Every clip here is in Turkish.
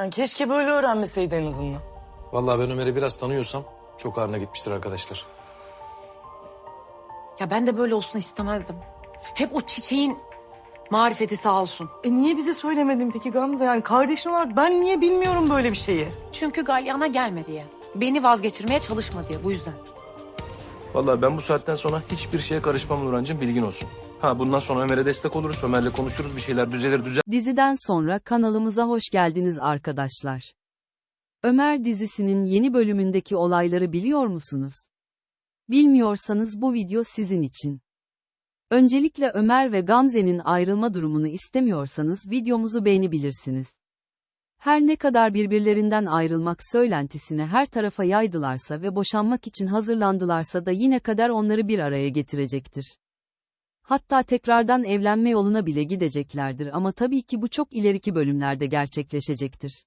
Yani keşke böyle öğrenmeseydi en azından. Vallahi ben Ömer'i biraz tanıyorsam çok ağrına gitmiştir arkadaşlar. Ya ben de böyle olsun istemezdim. Hep o çiçeğin marifeti sağ olsun. E niye bize söylemedin peki Gamze? Yani kardeşin olarak ben niye bilmiyorum böyle bir şeyi? Çünkü galyana gelme diye. Beni vazgeçirmeye çalışma diye bu yüzden. Vallahi ben bu saatten sonra hiçbir şeye karışmam Nurhan'cığım bilgin olsun. Ha bundan sonra Ömer'e destek oluruz. Ömer'le konuşuruz bir şeyler düzelir düzel. Diziden sonra kanalımıza hoş geldiniz arkadaşlar. Ömer dizisinin yeni bölümündeki olayları biliyor musunuz? Bilmiyorsanız bu video sizin için. Öncelikle Ömer ve Gamze'nin ayrılma durumunu istemiyorsanız videomuzu beğenebilirsiniz. Her ne kadar birbirlerinden ayrılmak söylentisini her tarafa yaydılarsa ve boşanmak için hazırlandılarsa da yine kader onları bir araya getirecektir. Hatta tekrardan evlenme yoluna bile gideceklerdir ama tabii ki bu çok ileriki bölümlerde gerçekleşecektir.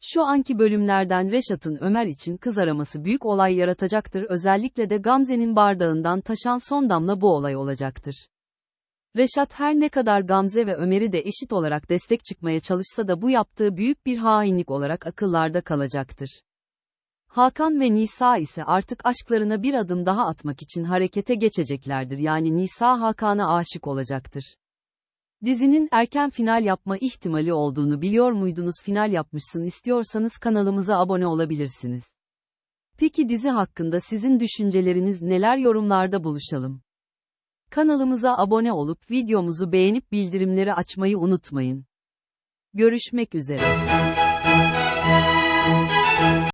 Şu anki bölümlerden Reşat'ın Ömer için kız araması büyük olay yaratacaktır özellikle de Gamze'nin bardağından taşan son damla bu olay olacaktır. Reşat her ne kadar Gamze ve Ömer'i de eşit olarak destek çıkmaya çalışsa da bu yaptığı büyük bir hainlik olarak akıllarda kalacaktır. Hakan ve Nisa ise artık aşklarına bir adım daha atmak için harekete geçeceklerdir yani Nisa Hakan'a aşık olacaktır. Dizinin erken final yapma ihtimali olduğunu biliyor muydunuz final yapmışsın istiyorsanız kanalımıza abone olabilirsiniz. Peki dizi hakkında sizin düşünceleriniz neler yorumlarda buluşalım. Kanalımıza abone olup videomuzu beğenip bildirimleri açmayı unutmayın. Görüşmek üzere.